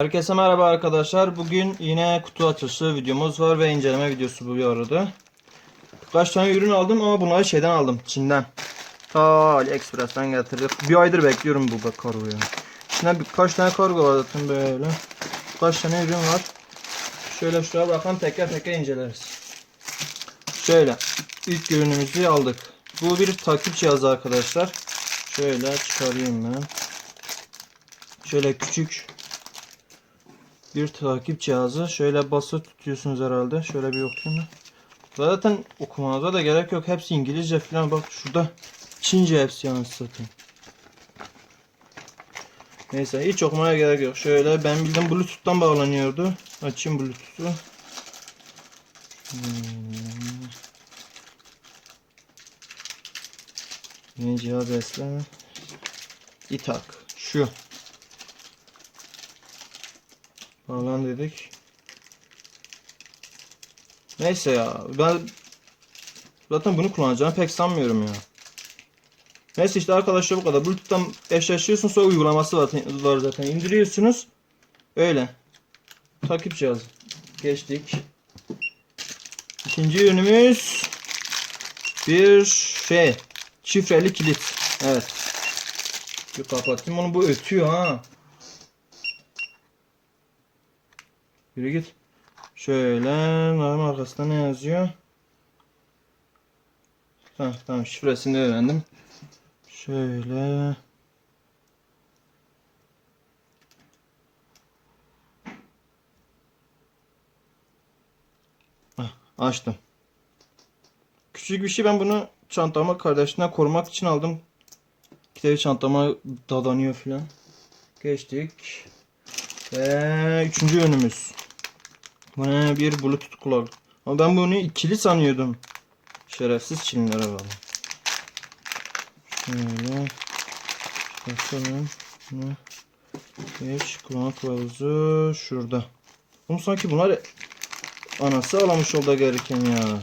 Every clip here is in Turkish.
Herkese merhaba arkadaşlar. Bugün yine kutu açılışı videomuz var ve inceleme videosu bu arada. Kaç tane ürün aldım ama bunları şeyden aldım. Çin'den. Ta AliExpress'ten getirdik. Bir aydır bekliyorum bu kargoyu. İçinde birkaç tane kargo var zaten böyle. Kaç tane ürün var. Şöyle şuraya bakalım teker teker inceleriz. Şöyle ilk ürünümüzü aldık. Bu bir takip cihazı arkadaşlar. Şöyle çıkarayım ben. Şöyle küçük bir takip cihazı. Şöyle basılı tutuyorsunuz herhalde. Şöyle bir okuyayım. Zaten okumanıza da gerek yok. Hepsi İngilizce falan. Bak şurada Çince hepsi yalnız zaten. Neyse hiç okumaya gerek yok. Şöyle ben bildim Bluetooth'tan bağlanıyordu. Açayım Bluetooth'u. Hmm. Yeni cihaz esleme. İtak. Şu. Falan dedik. Neyse ya. Ben zaten bunu kullanacağımı pek sanmıyorum ya. Neyse işte arkadaşlar bu kadar. Bluetooth'tan eşleşiyorsunuz sonra uygulaması var zaten. indiriyorsunuz. Öyle. Takip cihazı. Geçtik. İkinci ürünümüz bir şey. Şifreli kilit. Evet. Bir kapatayım onu bu ötüyor ha. Yürü git. Şöyle normal arkasında ne yazıyor? Tamam tamam şifresini öğrendim. Şöyle. Ah, açtım. Küçük bir şey ben bunu çantama kardeşine korumak için aldım. Kitabı çantama dadanıyor filan. Geçtik. Ve üçüncü ürünümüz. Ne? Bir bluetooth kulak. Ama ben bunu ikili sanıyordum. Şerefsiz Çinlere bağlı. Şöyle. Bakalım. Ne? Geç kulağın kılavuzu şurada. Bunu sanki bunlar anası alamış oldu gereken ya.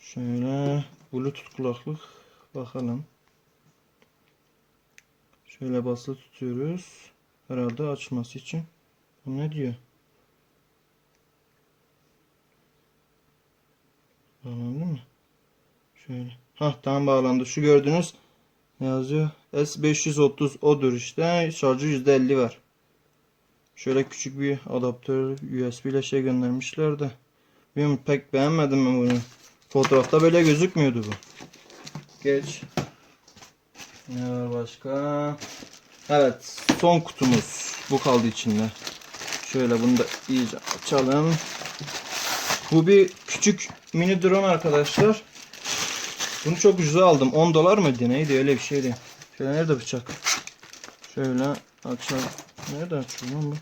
Şöyle bluetooth kulaklık. Bakalım. Şöyle basılı tutuyoruz. Herhalde açılması için. Bu ne diyor? Bağlandı mı? Şöyle. Hah tamam bağlandı. Şu gördüğünüz ne yazıyor? S530 odur işte. Şarjı %50 var. Şöyle küçük bir adaptör USB ile şey göndermişler de. Bilmiyorum pek beğenmedim ben bunu. Fotoğrafta böyle gözükmüyordu bu. Geç. Ne var başka? Evet son kutumuz. Bu kaldı içinde. Şöyle bunu da iyice açalım. Bu bir küçük mini drone arkadaşlar. Bunu çok ucuza aldım. 10 dolar mıydı neydi öyle bir şeydi. Şöyle nerede bıçak? Şöyle açalım. Nerede açıyorum lan bu?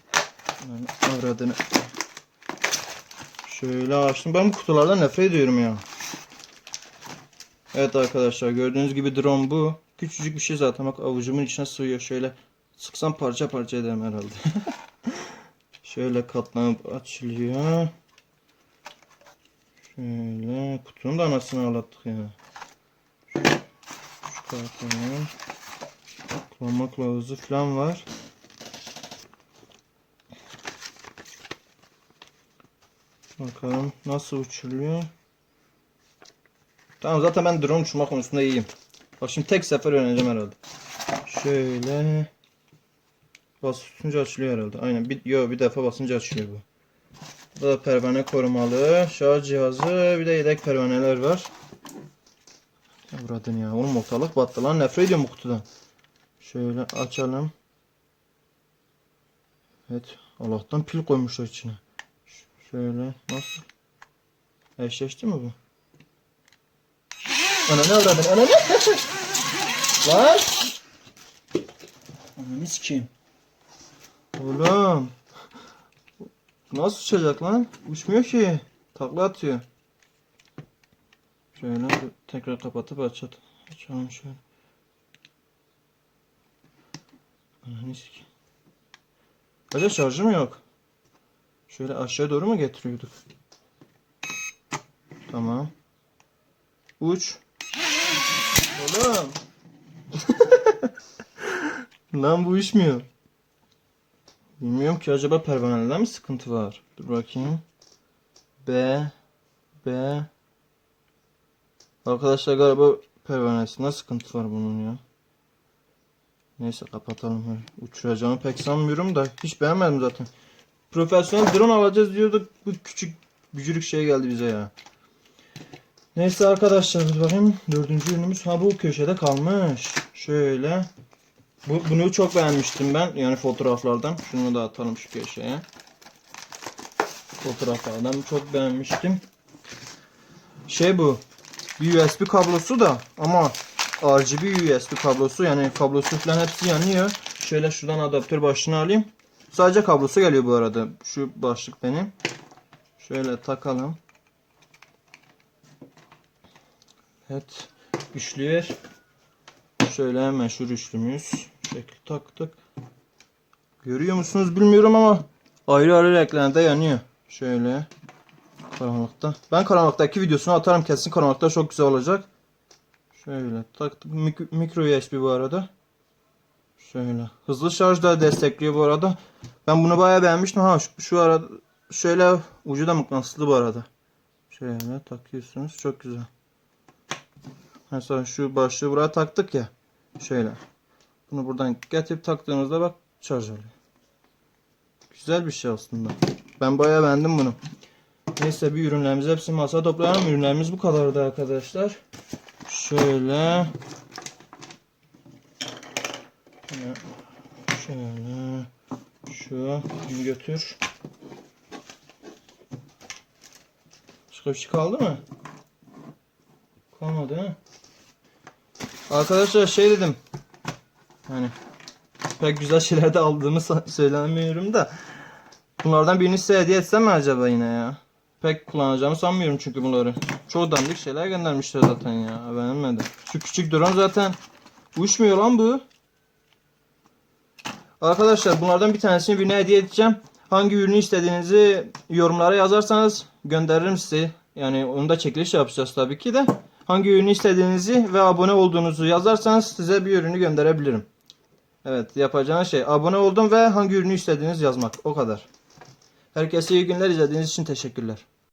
Yani avradını. Şöyle açtım. Ben bu kutulardan nefret ediyorum ya. Evet arkadaşlar gördüğünüz gibi drone bu. Küçücük bir şey zaten bak avucumun içine sığıyor. Şöyle sıksam parça parça ederim herhalde. Şöyle katlanıp açılıyor. Şöyle kutunun da anasını ağlattık ya. Kartonun kullanma kılavuzu falan var. Bakalım nasıl uçuluyor. Tamam zaten ben drone uçurma konusunda iyiyim. Bak şimdi tek sefer öğreneceğim herhalde. Şöyle bas tutunca açılıyor herhalde. Aynen bir, yo, bir defa basınca açılıyor bu. Bu da pervane korumalı. Şarj cihazı. Bir de yedek pervaneler var. Buradın ya. Oğlum ortalık battı lan. Nefret ediyorum bu kutudan. Şöyle açalım. Evet. Allah'tan pil koymuşlar içine. Ş- Şöyle. Nasıl? Eşleşti mi bu? Ana ne avradın? Ana ne? Lan! Ananı sikeyim. Oğlum. Nasıl uçacak lan? Uçmuyor ki. Takla atıyor. Şöyle tekrar kapatıp açalım. Açalım şöyle. Ananı sikeyim. Acaba şarjı mı yok? Şöyle aşağı doğru mu getiriyorduk? Tamam. Uç. Oğlum. Lan bu uçmuyor. Bilmiyorum ki acaba pervanelerde mi sıkıntı var? Dur bakayım. B B Arkadaşlar galiba pervanesinde sıkıntı var bunun ya. Neyse kapatalım. Uçuracağımı pek sanmıyorum da hiç beğenmedim zaten. Profesyonel drone alacağız diyorduk. Bu küçük bücürük şey geldi bize ya. Neyse arkadaşlar bakayım. Dördüncü ürünümüz ha bu köşede kalmış. Şöyle. Bu, bunu çok beğenmiştim ben. Yani fotoğraflardan. Şunu da atalım şu köşeye. Fotoğraflardan çok beğenmiştim. Şey bu. Bir USB kablosu da ama RGB USB kablosu yani kablosu falan hepsi yanıyor. Şöyle şuradan adaptör başını alayım. Sadece kablosu geliyor bu arada. Şu başlık benim. Şöyle takalım. Evet. Üçlüyer. Şöyle hemen şu üçlümüz. Şekil taktık. Görüyor musunuz bilmiyorum ama ayrı ayrı renklerde yanıyor. Şöyle. Karanlıkta. Ben karanlıktaki videosunu atarım kesin karanlıkta çok güzel olacak. Şöyle taktık. Mik- mikro USB bu arada. Şöyle. Hızlı şarj da destekliyor bu arada. Ben bunu bayağı beğenmiştim. Ha şu, şu arada şöyle ucu da mıknatıslı bu arada. Şöyle takıyorsunuz. Çok güzel. Mesela şu başlığı buraya taktık ya. Şöyle. Bunu buradan getirip taktığınızda bak şarj oluyor. Güzel bir şey aslında. Ben bayağı beğendim bunu. Neyse bir ürünlerimizi hepsini masaya toplayalım. Ürünlerimiz bu kadardı arkadaşlar. Şöyle. Şöyle. Şu. Bunu götür. Başka bir şey kaldı mı? Kalmadı ha. Arkadaşlar şey dedim. Hani pek güzel şeyler de aldığımı söylemiyorum da. Bunlardan birini size hediye etsem mi acaba yine ya? Pek kullanacağımı sanmıyorum çünkü bunları. Çok dandik şeyler göndermişler zaten ya. Beğenmedim. Şu küçük drone zaten uçmuyor lan bu. Arkadaşlar bunlardan bir tanesini birine hediye edeceğim. Hangi ürünü istediğinizi yorumlara yazarsanız gönderirim size. Yani onu da çekiliş yapacağız tabii ki de. Hangi ürünü istediğinizi ve abone olduğunuzu yazarsanız size bir ürünü gönderebilirim. Evet yapacağınız şey abone oldum ve hangi ürünü istediğiniz yazmak. O kadar. Herkese iyi günler izlediğiniz için teşekkürler.